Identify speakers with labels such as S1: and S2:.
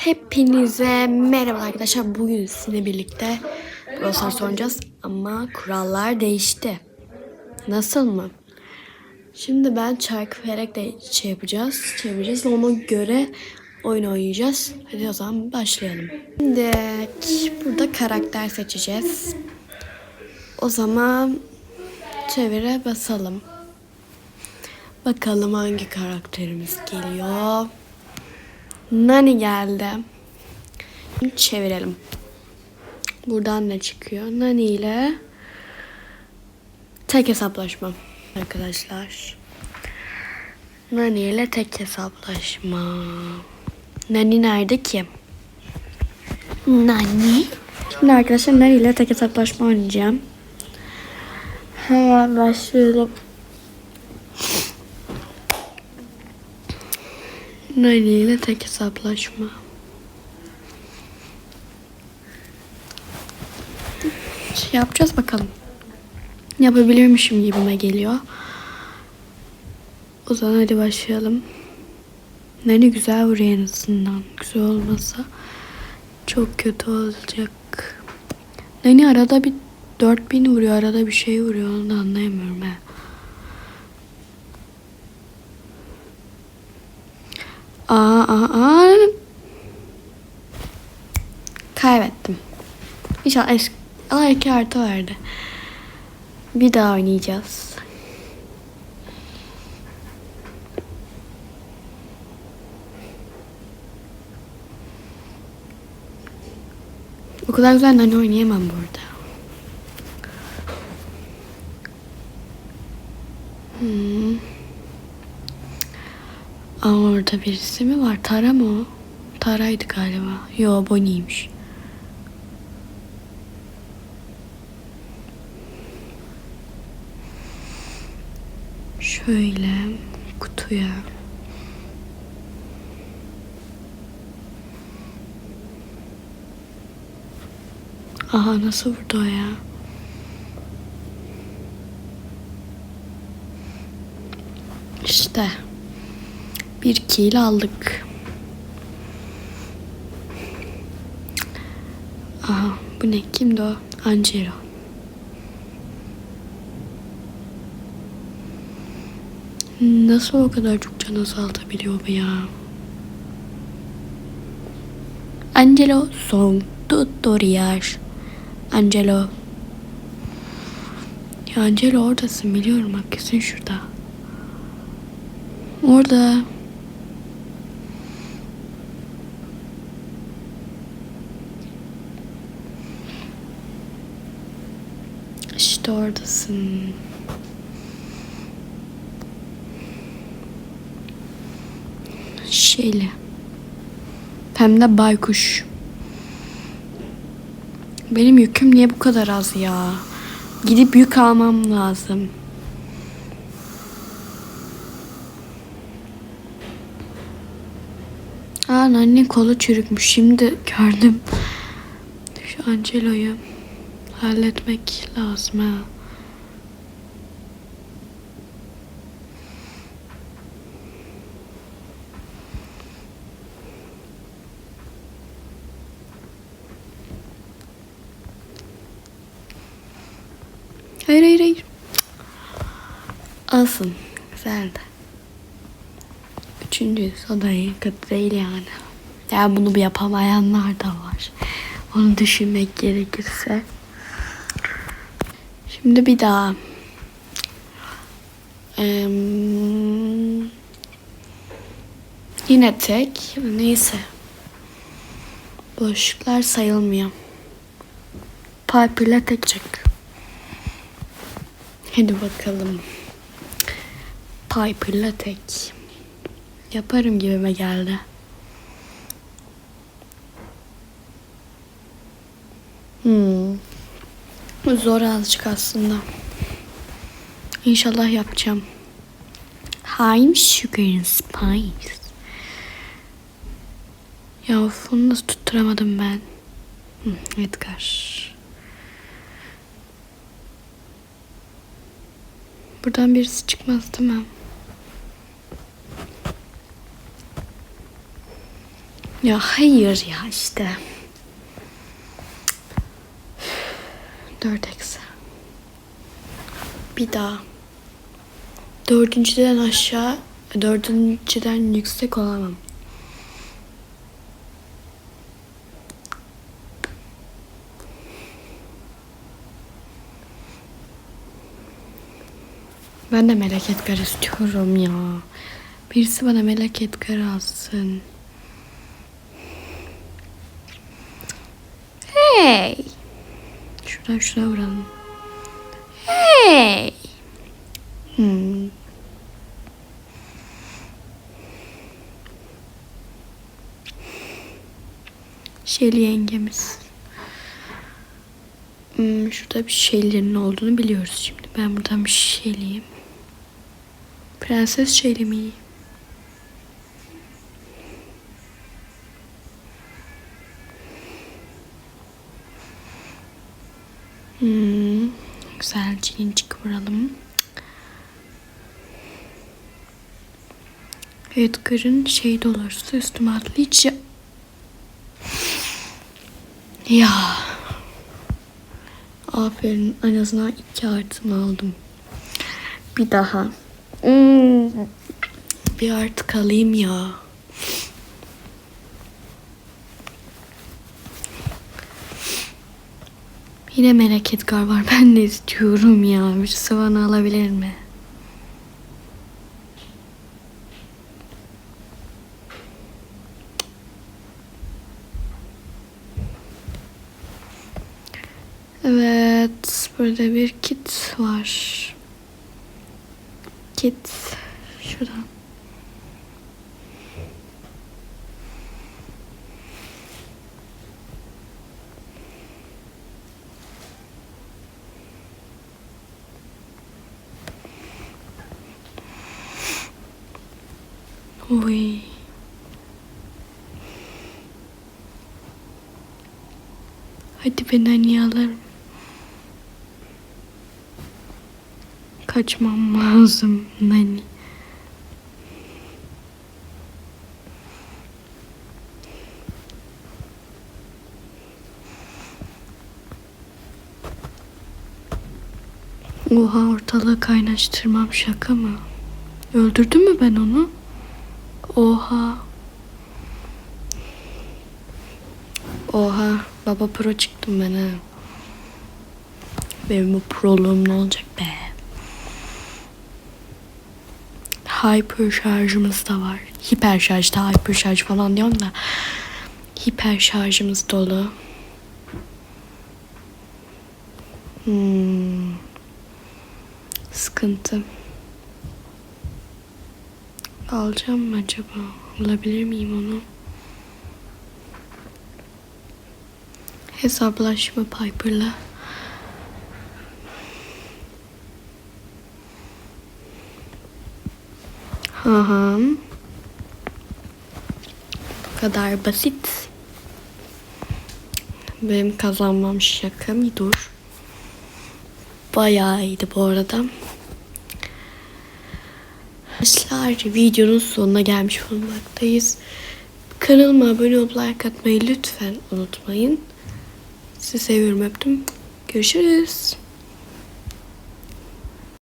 S1: Hepinize merhaba arkadaşlar. Bugün sizinle birlikte Brawl oynayacağız ama kurallar değişti. Nasıl mı? Şimdi ben çarkı vererek de şey yapacağız. Çevireceğiz. Ona göre oyun oynayacağız. Hadi o zaman başlayalım. Şimdi burada karakter seçeceğiz. O zaman çevire basalım. Bakalım hangi karakterimiz geliyor. Nani geldi. Çevirelim. Buradan ne çıkıyor? Nani ile tek hesaplaşma arkadaşlar. Nani ile tek hesaplaşma. Nani nerede ki? Nani? Şimdi arkadaşlar Nani ile tek hesaplaşma oynayacağım. Hemen başlayalım. Nani ile tek hesaplaşma. Şey yapacağız bakalım. Yapabilirmişim gibime geliyor. O zaman hadi başlayalım. Nani güzel vuruyor en azından. Güzel olmasa çok kötü olacak. Nani arada bir 4000 vuruyor. Arada bir şey vuruyor. Onu da Aa. Kaybettim. İnşallah eski... Aa iki artı verdi. Bir daha oynayacağız. O kadar güzel nane oynayamam burada. Hmm. Aa, orada birisi mi var? Tara mı? Tara'ydı galiba. Yo Bonnie'ymiş. Şöyle kutuya. Aha nasıl vurdu o ya? İşte. Kill aldık. Aha bu ne? Kimdi o? Angelo. Nasıl o kadar çok can azaltabiliyor bu ya? Angelo son tutorial. Angelo. Ya Angelo oradasın biliyorum bak kesin şurada. Orada. İşte oradasın. Şeyle. Hem de baykuş. Benim yüküm niye bu kadar az ya? Gidip yük almam lazım. Aa anne kolu çürükmüş. Şimdi gördüm. Şu Angelo'yu halletmek lazım ha. Hayır hayır hayır. Alsın. Güzeldi. Üçüncü o da iyi kötü değil yani. Ya bunu bir yapamayanlar da var. Onu düşünmek gerekirse. Şimdi bir daha. Eee, yine tek. Neyse. Boşluklar sayılmıyor. Piper'la tek çık. Hadi bakalım. Piper'la tek. Yaparım gibime geldi. Hmm. Zor azıcık aslında. İnşallah yapacağım. I'm sugar and spice. Ya of, onu nasıl tutturamadım ben. Hı, Edgar. Buradan birisi çıkmaz değil mi? Ya hayır ya işte. 4 eksi. Bir daha. Dördüncüden aşağı, dördüncüden yüksek olamam. Ben de melek Edgar istiyorum ya. Birisi bana melek Edgar alsın. Hey. Şuradan şuna vuralım. Hey. Hmm. Şeli yengemiz. Hmm, şurada bir şeylerin olduğunu biliyoruz şimdi. Ben buradan bir şeyliyim. Prenses Şeli mi? Hmm, güzel cilincik vuralım. Edgar'ın şey dolarsa üstüme atlayacağım. Ya. Aferin. En azından iki artımı aldım. Bir daha. Hmm. Bir artık alayım ya. Yine Melek Edgar var. Ben de istiyorum ya. Birisi bana alabilir mi? Evet. Burada bir kit var. Kit. Şuradan. Uy. Hadi ben hani alırım. Kaçmam lazım Nani. Oha ortalığı kaynaştırmam şaka mı? Öldürdün mü ben onu? Oha. Oha. Baba pro çıktım ben ha. Benim bu proluğum ne olacak be? Hyper şarjımız da var. Hiper şarjda hyper şarj falan diyorum da. Hiper şarjımız dolu. Hmm. Sıkıntı. Alacağım mı acaba? Alabilir miyim onu? Hesaplaşma Piper'la. Hı. Bu kadar basit. Benim kazanmam şaka mı? Dur. Bayağı iyiydi bu arada. Arkadaşlar videonun sonuna gelmiş bulunmaktayız. Kanalıma abone olup like atmayı lütfen unutmayın. Sizi seviyorum öptüm. Görüşürüz.